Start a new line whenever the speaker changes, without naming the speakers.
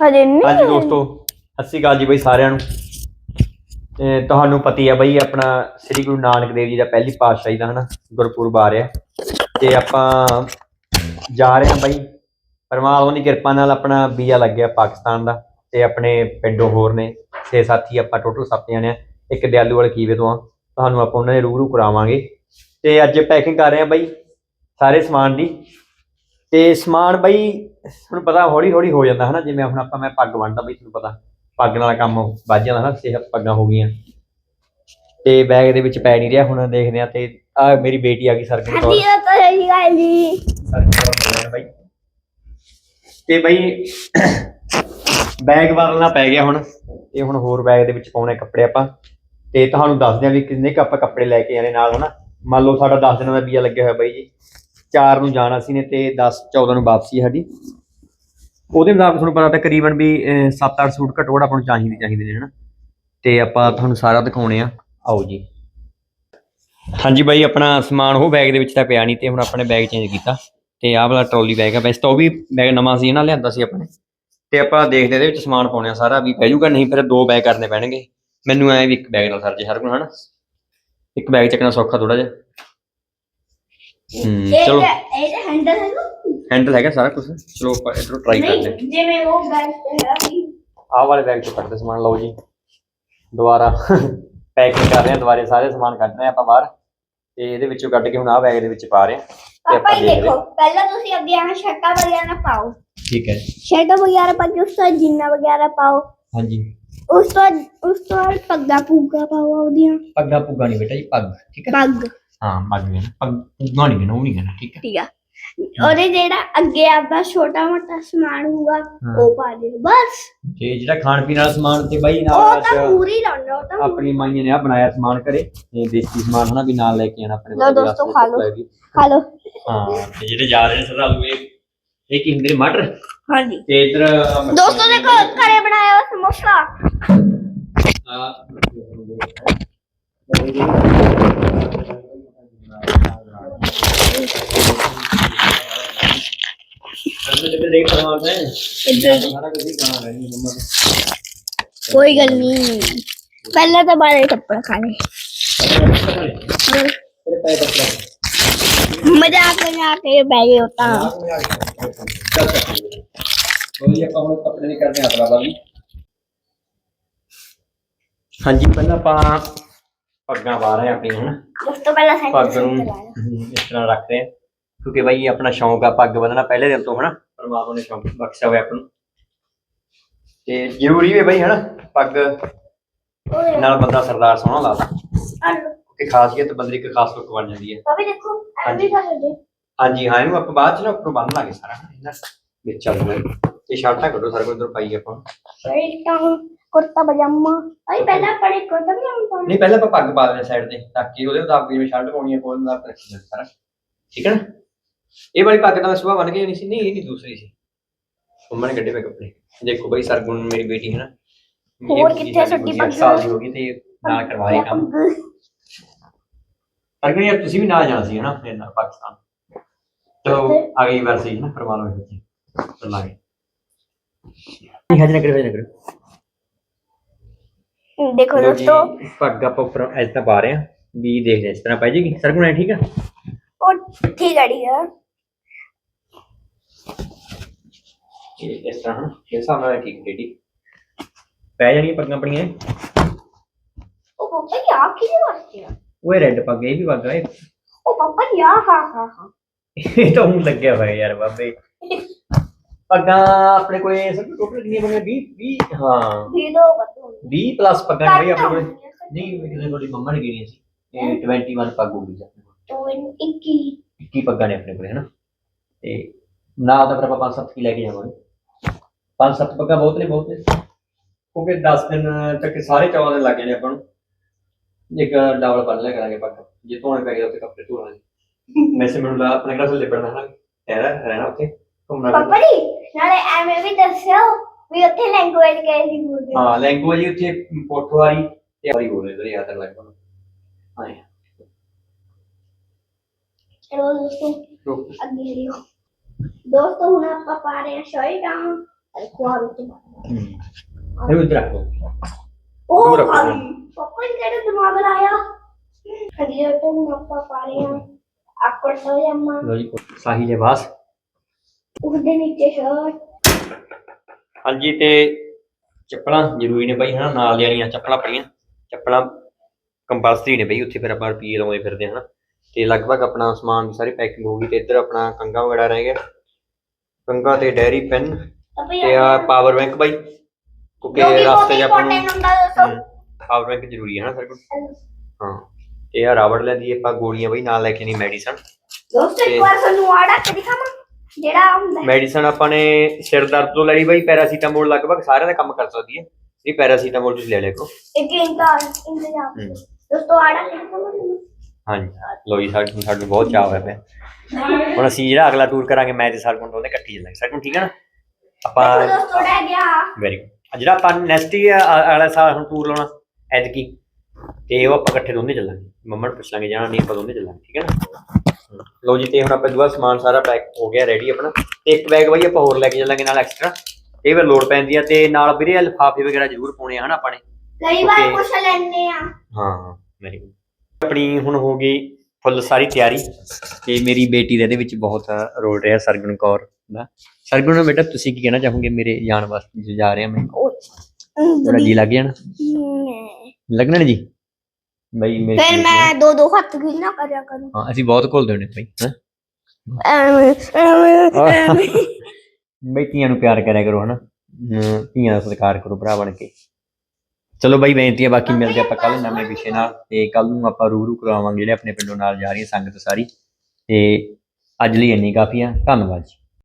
ਹਜੇ ਨਹੀਂ
ਹਾਂਜੀ ਦੋਸਤੋ ਸਤਿ ਸ਼੍ਰੀ ਅਕਾਲ ਜੀ ਬਈ ਸਾਰਿਆਂ ਨੂੰ। ਤੇ ਤੁਹਾਨੂੰ ਪਤੀ ਆ ਬਈ ਆਪਣਾ ਸ੍ਰੀ ਗੁਰੂ ਨਾਨਕ ਦੇਵ ਜੀ ਦਾ ਪਹਿਲੀ ਪਾਤਸ਼ਾਹੀ ਦਾ ਹਨਾ ਗੁਰਪੁਰਬ ਆ ਰਿਹਾ। ਤੇ ਆਪਾਂ ਜਾ ਰਹੇ ਹਾਂ ਬਈ ਪਰਮਾਤਮਾ ਦੀ ਕਿਰਪਾ ਨਾਲ ਆਪਣਾ ਵੀਜ਼ਾ ਲੱਗਿਆ ਪਾਕਿਸਤਾਨ ਦਾ ਤੇ ਆਪਣੇ ਪਿੰਡੋਂ ਹੋਰ ਨੇ ਛੇ ਸਾਥੀ ਆਪਾਂ ਟੋਟਲ ਸੱਤ ਜਣੇ ਆ। ਇੱਕ ਦਿਆਲੂ ਵਾਲੇ ਕੀਵੇ ਤੋਂ ਆ ਤੁਹਾਨੂੰ ਆਪਾਂ ਉਹਨਾਂ ਦੇ ਰੂਬਰੂ ਕਰਾਵਾਂਗੇ। ਤੇ ਅੱਜ ਪੈਕਿੰਗ ਕਰ ਰਹੇ ਆ ਬਈ ਸਾਰੇ ਸਮਾਨ ਦੀ। ਤੇ ਸਮਾਨ ਬਈ ਤੁਹਾਨੂੰ ਪਤਾ ਹੌਲੀ ਹੌਲੀ ਹੋ ਜਾਂਦਾ ਹਨਾ ਜਿਵੇਂ ਹੁਣ ਆਪਾਂ ਮੈਂ ਪੱਗ ਬੰਨਦਾ ਬਈ ਤੁਹਾਨੂੰ ਪਤਾ ਪੱਗ ਨਾਲ ਕੰਮ ਵੱਜ ਜਾਂਦਾ ਹਨਾ ਸਿਹਤ ਪੱਗਾਂ ਹੋ ਗਈਆਂ। ਤੇ ਬੈਗ ਦੇ ਵਿੱਚ ਪੈ ਨਹੀਂ ਰਿਹਾ ਹੁਣ ਦੇਖਦੇ ਆ ਤੇ ਆ ਮੇਰੀ ਬੇਟੀ ਆ ਗਈ ਸਰਗੁਣ ਕੌਰ
ਹਜੀ ਤਾਂ ਸਹੀ ਗੱਲ ਜੀ।
ਸਰਗੁਣ ਕੌਰ ਮਿਲਣ ਬਈ। ਤੇ ਬਈ ਬੈਗ ਬਦਲਣਾ ਪੈ ਗਿਆ ਹੁਣ ਤੇ ਹੁਣ ਹੋਰ ਬੈਗ ਦੇ ਵਿੱਚ ਪਾਉਣੇ ਕੱਪੜੇ ਆਪਾਂ। ਤੇ ਤੁਹਾਨੂੰ ਦੱਸਦੇ ਆ ਵੀ ਕਿੰਨੇ ਕੁ ਆਪਾਂ ਕੱਪੜੇ ਲੈ ਕੇ ਆਣੇ ਨਾਲ ਹਨਾ। ਮੰਨ ਲਓ ਸਾਡਾ 10 ਦਿਨਾਂ ਦਾ ਵੀਜ਼ਾ ਲੱਗਿਆ ਹੋਇਆ ਬਾਈ ਜੀ। 4 ਨੂੰ ਜਾਣਾ ਸੀ ਨੇ ਤੇ 10 14 ਨੂੰ ਵਾਪਸੀ ਸਾਡੀ। ਉਹਦੇ ਮੁਤਾਬਕ ਤੁਹਾਨੂੰ ਪਤਾ ਤਾਂ ਤਕਰੀਬਨ ਵੀ 7-8 ਸੂਟ ਘੱਟੋ ਆਪਾਂ ਨੂੰ ਚਾਹੀਦੇ ਚਾਹੀਦੇ ਨੇ, ਹਨਾ। ਤੇ ਆਪਾਂ ਤੁਹਾਨੂੰ ਸਾਰਾ ਦਿਖਾਉਣੇ ਆ। ਆਓ ਜੀ। ਹਾਂਜੀ ਬਾਈ, ਆਪਣਾ ਸਮਾਨ ਉਹ ਬੈਗ ਦੇ ਵਿੱਚ ਤਾਂ ਪਿਆ ਨਹੀਂ ਤੇ ਹੁਣ ਆਪਣੇ ਬੈਗ ਚੇਂਜ ਕੀਤਾ। ਤੇ ਆਹ ਵਾਲਾ ਟਰੋਲੀ ਬੈਗ ਆ। ਵੈਸੇ ਤਾਂ ਉਹ ਵੀ ਬੈਗ ਨਵਾਂ ਸੀ ਨਾ, ਲਿਆਂਦਾ ਸੀ ਆਪਣੇ ਤੇ ਆਪਾਂ ਦੇਖਦੇ ਇਹਦੇ ਵਿੱਚ ਸਮਾਨ ਪਾਉਣੇ ਆ ਸਾਰਾ, ਵੀ ਪੈ ਜਾਊਗਾ, ਨਹੀਂ ਫਿਰ ਦੋ ਬੈਗ ਕਰਨੇ ਪੈਣਗੇ। ਮੈਨੂੰ ਐ ਵੀ ਇੱਕ ਬੈਗ ਨਾਲ ਸਰ ਜੇ ਹਰ ਕੋਲ ਹਨਾ। ਇੱਕ ਬੈਗ ਚੱਕਣਾ ਸੌਖਾ ਥੋੜਾ ਜਿਹਾ। ਹੂੰ ਚਲੋ।
ਇਹ ਹੈਂਡਲ ਹੈ ਨਾ?
ਹੈਂਡਲ ਹੈਗਾ ਸਾਰਾ ਕੁਝ ਚਲੋ ਆਪਾਂ ਇਧਰੋਂ ਟਰਾਈ ਕਰਦੇ ਹਾਂ।
ਜਿਵੇਂ ਉਹ ਬੈਗ ਤੇ ਹੈ ਵੀ।
ਆਹ ਵਾਲੇ ਬੈਗ ਚੋਂ ਕੱਢਦੇ ਸਮਾਨ ਲਓ ਜੀ। ਦੁਬਾਰਾ ਪੈਕਿੰਗ ਕਰ ਰਹੇ ਹਾਂ ਦੁਬਾਰੇ ਸਾਰੇ ਸਮਾਨ ਕੱਢ ਰਹੇ ਹਾਂ ਆਪਾਂ ਬਾਹਰ। ਤੇ ਇਹਦੇ ਵਿੱਚੋਂ ਕੱਢ ਕੇ ਹੁਣ ਆਹ ਬੈਗ ਦੇ ਵਿੱਚ ਪਾ ਰਹੇ ਹਾਂ। ਤੇ
ਪਾਪਾ
ਆਪਾਂ ਦੇਖਦੇ
ਦੇਖੋ। ਪਹਿਲਾਂ ਤੁਸੀਂ ਅੱਗੇ ਆਣਾ ਸ਼ਰਟਾਂ ਵਗੈਰਾ ਪਾਓ।
ਠੀਕ ਹੈ
ਸ਼ਰਟਾਂ ਵਗੈਰਾ ਪਾ ਕੇ ਉਸ ਤੋਂ ਬਾਅਦ ਜੀਨਾਂ ਵਗੈਰਾ ਪਾਓ।
ਹਾਂਜੀ।
ਉਸ ਤੋਂ ਬਾਅਦ- ਉਸ ਤੋਂ ਬਾਅਦ ਪੱਗਾਂ ਪੂਗਾ ਪਾਓ ਉਹਦੀਆਂ
ਪੱਗਾ ਪੁੱਗਾ ਨਹੀਂ ਬੇਟਾ ਜੀ ਪੱਗ। ਠੀਕ ਹੈ।
ਪੱਗ।
ਹਾਂ ਪੱਗ ਨਹੀਂ ਪੱਗ ਪੁੱਗਾ ਨਹੀਂ ਕਹਿਣਾ ਉਹ ਨਹੀਂ ਕਹਿਣਾ ਠੀਕ ਹੈ।
ਠੀਕ ਆ। ਉਹਦੇ ਜਿਹੜਾ ਅੱਗੇ ਆਪਦਾ ਛੋਟਾ ਮੋਟਾ ਸਮਾਨ ਹੋਊਗਾ। ਉਹ ਪਾ ਦਿਓ ਬਸ।
ਤੇ ਜਿਹੜਾ ਖਾਣ ਪੀਣ ਵਾਲਾ ਸਮਾਨ ਤੇ ਬਾਈ
ਉਹ
ਨਾਲ
ਤਾਂ
ਬਸ
ਪੂਰੀ ਲਾਉਣਾ ਉਹ ਤਾਂ
ਆਪਣੀ ਮਾਈਆਂ ਨੇ ਆ ਬਣਾਇਆ ਸਮਾਨ ਘਰੇ ਤੇ ਦੇਸੀ ਸਮਾਨ ਹਨਾ ਵੀ ਨਾਲ ਲੈ ਕੇ ਆਣਾ ਆਪਣੇ
ਲਓ
ਵਾਸਤੇ
ਦੋਸਤੋ,
ਵਾਸਤੇ
ਖਾ ਲਓ।
ਲੈ ਵੀ।
ਲਓ।
ਹਾਂ ਤੇ ਜਿਹੜੇ ਜਾ ਰਹੇ ਨੇ ਸਰਦਾਲੂ ਇਹ ਇਹ ਕੀ ਹੁੰਦੇ ਨੇ ਮਟਰ?
ਹਾਂਜੀ।
ਤੇ ਇਧਰ
ਦੋਸਤੋ ਦੇਖੋ ਘਰੇ ਬਣਾਇਆ ਹੋਇਆ ਸਮੋਸਾ। ਇੱਧਰ ਕੋਈ ਗੱਲ ਨਹੀਂ। ਪਹਿਲਾਂ ਤਾਂ ਬਾਰੇ ਕੱਪੜਾ ਖਾਣੇ। ਮਜ਼ਾਕ ਮਜ਼ਾਕ ਕੇ ਬਹਿ ਗਏ ਹੋਤਾ
ਹਾਂਜੀ, ਪਹਿਲਾਂ ਆਪਾਂ ਪੱਗਾਂ ਪਾ ਰਹੇ ਹਾਂ ਆਪਣੀਆਂ ਹਨਾ?
ਦੋਸਤੋ ਪਹਿਲਾਂ
ਪੱਗ ਨੂੰ ਹਮ, ਇਸ ਤਰ੍ਹਾਂ ਰੱਖਦੇ ਆ ਕਿਉਂਕਿ ਬਾਈ ਇਹ ਆਪਣਾ ਸ਼ੌਂਕ ਆ ਪੱਗ ਬੰਨਣਾ ਪਹਿਲੇ ਦਿਨ ਤੋਂ ਹਨਾ? ਪਰਮਾਤਮਾ ਨੇ ਸ਼ੌਂਕ ਬਖਸ਼ਿਆ ਹੋਇਆ ਆਪਾਂ ਨੂੰ। ਤੇ ਜ਼ਰੂਰੀ ਵੀ ਬਾਈ ਹਨਾ? ਪੱਗ ਨਾਲ ਬੰਦਾ ਸਰਦਾਰ ਸੋਹਣਾ ਲੱਗਦਾ ਕਿ ਖਾਸੀਅਤ ਬੰਦੇ ਦੀ ਇੱਕ ਖਾਸ ਲੁੱਕ ਬਣ ਜਾਂਦੀ ਹੈ।
ਪਾਪੇ ਦੇਖੋ ਐਵੇਂ ਕਰ ਸਕਦੇ
ਹਾਂਜੀ ਹਾਂ ਇਹਨੂੰ ਆਪਾਂ ਬਾਅਦ ਚ ਨਾ ਉੱਪਰੋਂ ਬੰਨ ਲਾਂਗੇ ਸਾਰਾ ਇਹਨਾਂ ਵਿੱਚ ਚੱਲ ਰਿਹਾ ਇਹ ਸ਼ਰਟਾਂ ਕੱਢੋ ਸਾਰੇ ਕੋਲ ਇਧਰ ਪਾਈਏ ਆਪਾਂ।
ਸ਼ਰਟਾਂ ਕੁਰਤਾ ਪਜਾਮਾ। ਅਈ ਪਹਿਲਾਂ ਪੜੇ ਕੁਰਤਾ ਪਜਾਮਾ ਪਾਉਣਾ।
ਨਹੀਂ ਪਹਿਲਾਂ ਆਪਾਂ ਪੱਗ ਪਾ ਦੇਣਾ ਸਾਈਡ ਤੇ ਤਾਂ ਕਿ ਉਹਦੇ ਮੁਤਾਬਕ ਜਿਵੇਂ ਸ਼ਰਟ ਪਾਉਣੀ ਹੈ ਕੋਈ ਮੁਤਾਬਕ ਰੱਖੀ ਜਾਵੇ ਸਾਰਾ। ਠੀਕ ਹੈ ਨਾ? ਇਹ ਵਾਲੀ ਪੱਗ ਤਾਂ ਸੁਬਾਹ ਬਣ ਕੇ ਨਹੀਂ ਸੀ ਨਹੀਂ ਇਹ ਨਹੀਂ ਦੂਸਰੀ ਸੀ। ਮੰਮਾ ਨੇ ਕੱਢੇ ਪਏ ਕੱਪੜੇ। ਦੇਖੋ ਬਈ ਸਰਗੁਣ ਮੇਰੀ ਬੇਟੀ ਹੈ ਨਾ।
ਹੋਰ ਕਿੱਥੇ ਛੋਟੀ ਪੱਗ?
ਸਾਲ ਦੀ ਹੋ ਗਈ ਤੇ ਨਾਲ ਕਰਵਾ ਰਹੀ ਕੰਮ। ਸਰਗੁਣ ਯਾਰ ਤੁਸੀਂ ਵੀ ਨਾਲ ਜਾਣਾ ਸੀ ਨਾ ਮੇਰੇ ਨਾਲ ਪਾਕਿਸਤਾਨ। ਚਲੋ ਅਗਲੀ ਵਾਰ ਸੀ ਨਾ ਕਰਵਾ ਲਓ ਬੱਚੇ ਚੱਲਾਂਗੇ। ਨਹੀਂ ਹਜੇ ਨਾ ਕਰੋ ਹਜੇ ਨਾ ਕਰੋ
ਦੇਖੋ
ਲਓ ਜੀ,
ਦੋਸਤੋ
ਪੱਗ ਆਪਾਂ ਉੱਪਰ ਐਸ ਤਾਂ ਪਾ ਰਹੇ ਆ ਵੀ ਦੇਖਦੇ ਹਾਂ ਇਸ ਤਰ੍ਹਾਂ ਪੈ ਜੇਗੀ ਸਰਗੁਣ ਐ ਠੀਕ ਆ
ਉਹ ਠੀਕ ਅੜੀ ਆ
ਇਹ ਇਸ ਤਰ੍ਹਾਂ ਹਨਾ, ਇਸ ਹਿਸਾਬ ਨਾਲ ਠੀਕ ਡੇਡੀ ਪੈ ਜਾਣੀਆਂ ਪੱਗਾਂ ਆਪਣੀਆਂ
ਉਹ ਪਾਪਾ ਕੀ ਆ ਕਿਹਦੇ ਵਾਸਤੇ ਆ
ਉਹ ਰੈੱਡ ਪੱਗ ਇਹ ਵੀ ਪੱਗ ਆ ਇਹ
ਉਹ ਪਾਪਾ ਕੀ ਆ ਹਾਂ ਹਾਂ ਹਾਂ
ਇਹ ਤਾਂ ਹੁਣ ਲੱਗਿਆ ਹੋਇਆ ਯਾਰ ਬਾਬੇ ਪੱਗਾਂ ਆਪਣੇ ਕੋਲੇ ਸਭ ਟੋਟਲ ਕਿੰਨੀਆਂ ਬਣੀਆਂ 20 20 ਹਾਂ।
ਵੀ ਦੋ ਬਤੋ
20 ਪਲੱਸ ਪੱਗਾਂ ਨੇ ਬਈ ਆਪਣੇ ਕੋਲੇ। ਨਹੀਂ ਮੇਰੇ ਕੋਲ ਤੁਹਾਡੀ ਮੰਮਾ ਨੇ ਗਿਣੀਆਂ ਸੀ। ਇਹ 21 ਪੱਗ ਹੋਊਗੀ ਜੀ ਆਪਣੇ ਕੋਲ।
ਤੋਂ ਇੱਕੀ।
21 ਪੱਗਾਂ ਨੇ ਆਪਣੇ ਕੋਲੇ ਹਨਾ? ਤੇ ਨਾਲ ਤਾਂ ਫਿਰ ਆਪਾਂ ਪੰਜ ਸੱਤ ਕੀ ਲੈ ਕੇ ਜਾਵਾਂਗੇ? ਪੰਜ ਸੱਤ ਪੱਗਾਂ ਬਹੁਤ ਨੇ ਬਹੁਤ ਨੇ। ਕਿਉਂਕਿ 10 ਦਿਨ ਤੱਕ ਸਾਰੇ ਚੌਂ ਦਿਨ ਲੱਗ ਜਾਣੇ ਆਪਾਂ ਨੂੰ। ਇੱਕ ਡਬਲ ਬੰਨ ਲਿਆ ਕਰਾਂਗੇ ਪੱਗ। ਜੇ ਧੋਣੇ ਪੈ ਗਏ ਉੱਥੇ ਕੱਪੜੇ ਧੋ ਲਾਂਗੇ। ਵੈਸੇ ਮੈਨੂੰ ਲੱਗਾ ਆਪਣੇ ਘਰ ਸੇ ਲਿਬੜਨਾ ਨਾ। ਰਹਿਣਾ ਰਹਿਣਾ ਉੱਥੇ। ਘੁੰਮਣਾ
ਪਾਪਾ ਜੀ ਨਾਲੇ ਐਵੇਂ ਵੀ ਦੱਸਿਓ ਵੀ ਉੱਥੇ ਲੈਂਗੁਏਜ ਕਿਹਦੀ ਬੋਲਦੇ
ਹਾਂ? ਲੈਂਗੁਏਜ ਉੱਥੇ ਪੋਠਵਾਰੀ ਤੇ ਆਰੀ ਬੋਲੇ ਤੇ ਯਾਦ ਲੱਗ ਪਾ ਹਾਂ
ਚਲੋ ਦੋਸਤੋ
ਰੁਕ
ਅੱਗੇ ਲਿਓ ਦੋਸਤੋ ਹੁਣ ਆਪਾਂ ਪਾ ਰਹੇ ਹਾਂ ਸ਼ਰਟਾਂ ਅਰੇ ਖੁਆ ਵਿੱਚ
ਇਹ ਉਧਰ ਰੱਖੋ।
ਉਹ
ਦੂਰ ਰੱਖੋ।
ਭਾਈ ਪਾਪਾ ਨੇ ਕਿਹੜਾ ਦਿਮਾਗ ਲਾਇਆ? ਅਗਲੇ ਤੋਂ ਮਾਪਾ ਪਾ ਰਹੇ ਆ ਆਕੜ ਤੋਂ ਜਮਾ
ਲੋ ਜੀ ਸਾਹੀ ਲਿਬਾਸ।
ਉਹਦੇ ਨੀਚੇ ਸ਼ਰਟ।
ਹਾਂਜੀ ਤੇ ਚੱਪਲਾਂ ਜ਼ਰੂਰੀ ਨੇ ਬਾਈ ਹਨਾ? ਨਾਲ ਲੈਣੀਆਂ ਚੱਪਲਾਂ ਪੜੀਆਂ ਚੱਪਲਾਂ ਕੰਪਲਸਰੀ ਨੇ ਬਈ ਉੱਥੇ ਫਿਰ ਆਪਾਂ ਰੁਪਈਏ ਲਾਉਂਦੇ ਫਿਰਦੇ ਹਨਾ? ਤੇ ਲਗਭਗ ਆਪਣਾ ਸਮਾਨ ਦੀ ਸਾਰੀ ਪੈਕਿੰਗ ਹੋ ਗਈ ਤੇ ਇੱਧਰ ਆਪਣਾ ਕੰਗਾ ਵਗੈਰਾ ਰਹਿ ਗਿਆ। ਕੰਗਾ ਤੇ ਡੈਰੀ ਪੈਨ ਤੇ ਆ ਪਾਵਰ ਬੈਂਕ ਬਾਈ। ਕਿਉਂਕਿ ਰਸਤੇ 'ਚ ਆਪਾਂ ਨੂੰ ਪਾਵਰ ਬੈਂਕ ਜ਼ਰੂਰੀ ਹੈ ਨਾ ਸਰ ਹਾਂ ਤੇ ਆ ਰਾਵੜ ਲੈਂਦੀ ਆਪਾਂ ਗੋਲੀਆਂ ਬਈ ਨਾਲ ਲੈ ਕੇ ਨਹੀਂ ਮੈਡੀਸਨ
ਦੋਸਤੋ ਇੱਕ ਵਾਰ ਸਾਨੂੰ ਆੜਾ ਕੇ ਦਿਖਾਵਾਂ। ਜਿਹੜਾ ਹੁੰਦਾ।
ਮੈਡੀਸਨ ਆਪਾਂ ਨੇ ਸਿਰ ਦਰਦ ਤੋਂ ਲੈ ਲਈ ਬਾਈ ਪੈਰਾਸੀਟਾਮੋਲ ਲਗਭਗ ਸਾਰਿਆਂ ਦਾ ਕੰਮ ਕਰ ਸਕਦੀ ਹੈ। ਇਹ ਪੈਰਾਸੀਟਾਮੋਲ ਤੁਸੀਂ ਲੈ ਲਿਆ ਕਰੋ।
ਇੱਕ ਇੰਦਾ ਇੰਤਜ਼ਾਮ।
ਹੂੰ।
ਦੋਸਤੋ ਆੜਾ
ਹਾਂਜੀ। ਲੋ ਜੀ ਸਾਡੇ ਸਾਨੂੰ ਬਹੁਤ ਚਾਅ ਹੋਇਆ ਪਿਆ। ਹੁਣ ਅਸੀਂ ਜਿਹੜਾ ਅਗਲਾ ਟੂਰ ਕਰਾਂਗੇ ਮੈਂ ਤੇ ਸਰਗੁਣ ਉਹਦੇ ਇਕੱਠੀ ਚੱਲਾਂਗੇ। ਸਰਗੁਣ ਠੀਕ ਹੈ ਨਾ? ਆਪਾਂ
ਦੋਸਤੋ ਰਹਿ ਗਿਆ।
ਵੈਰੀ ਗੁੱਡ ਜਿਹੜਾ ਆਪਾਂ ਨੈਕਸਟ ਹੀ ਅਗਲਾ ਸਾਲ ਹੁਣ ਟੂਰ ਲਾਉਣਾ ਐਤਕੀ। ਤੇ ਉਹ ਆਪਾਂ ਇਕੱਠੇ ਦੋਨੇ ਚੱਲਾਂਗੇ। ਮੰਮਾ ਨੂੰ ਪੁੱਛ ਲਾਂਗੇ ਜਾਣਾ ਨਹੀਂ ਆਪਾਂ ਦੋਨੇ ਚੱਲਾਂਗੇ ਠੀਕ ਹੈ ਨਾ? ਲੋ ਜੀ ਤੇ ਹੁਣ ਆਪਾਂ ਦੁਆ ਸਮਾਨ ਸਾਰਾ ਪੈਕ ਹੋ ਗਿਆ ਰੈਡੀ ਆਪਣਾ। ਤੇ ਇੱਕ ਬੈਗ ਬਾਈ ਆਪਾਂ ਹੋਰ ਲੈ ਕੇ ਚੱਲਾਂਗੇ ਨਾਲ ਐਕਸਟਰਾ ਇਹ ਵੀ ਲੋਡ ਪੈਂਦੀ ਆ ਤੇ ਨਾਲ ਵੀਰੇ ਲਿਫਾਫੇ ਵਗੈਰਾ ਜ਼ਰੂਰ ਪਾਉਣੇ ਆ ਹਨਾ ਆਪਾਂ ਨੇ?
ਕਈ ਵਾਰ. ਕੁਛ ਲੈਣੇ ਆ।
ਹਾਂ ਵੈਰੀ ਗੁੱਡ ਆਪਣੀ ਹੁਣ ਹੋ ਗਈ ਫੁੱਲ ਸਾਰੀ ਤਿਆਰੀ। ਤੇ ਮੇਰੀ ਬੇਟੀ ਦਾ ਇਹਦੇ ਵਿੱਚ ਬਹੁਤ ਰੋਲ ਰਿਹਾ ਸਰਗੁਣ ਕੌਰ ਦਾ। ਸਰਗੁਣ ਬੇਟਾ ਤੁਸੀਂ ਕੀ ਕਹਿਣਾ ਚਾਹੋਗੇ ਮੇਰੇ ਜਾਣ ਵਾਸਤੇ? ਜੋ ਰਿਹਾ ਮੈਂ। ਥੋੜਾ ਜੀ ਲੱਗ ਜਾਣਾ ਲੱਗਣਾ ਜੀ? ਬਈ ਮੇਰੇ
ਫਿਰ ਮੈਂ ਦੋ ਦੋ ਹੱਥ ਵੀ ਨਾ ਕਰਿਆ ਕਰੂੰ।
ਹਾਂ ਅਸੀਂ ਬਹੁਤ ਘੁਲਦੇ ਹੁੰਦੇ ਬਈ ਹਾਂ?
ਐਵੇਂ ਐਵੇਂ ਐਵੇਂ।
ਬਈ ਧੀਆਂ ਨੂੰ ਪਿਆਰ ਕਰਿਆ ਕਰੋ ਹਨਾ? ਅਮ ਧੀਆਂ ਦਾ ਸਤਿਕਾਰ ਕਰੋ ਭਰਾ ਬਣ ਕੇ। ਚਲੋ ਬਾਈ ਬੇਨਤੀ ਹੈ ਬਾਕੀ ਮਿਲਦੇ ਆਪਾਂ ਕੱਲ ਨਵੇਂ ਵਿਸ਼ੇ ਨਾਲ। ਤੇ ਕੱਲ ਨੂੰ ਆਪਾਂ ਰੂਰੂ ਕਰਾਵਾਂਗੇ ਜਿਹੜੇ ਆਪਣੇ ਪਿੰਡੋਂ ਨਾਲ ਜਾ ਰਹੀ ਹੈ ਸੰਗਤ ਸਾਰੀ। ਤੇ ਅੱਜ ਲਈ ਇੰਨੀ ਕਾਫੀ ਆ। ਧੰਨਵਾਦ ਜੀ।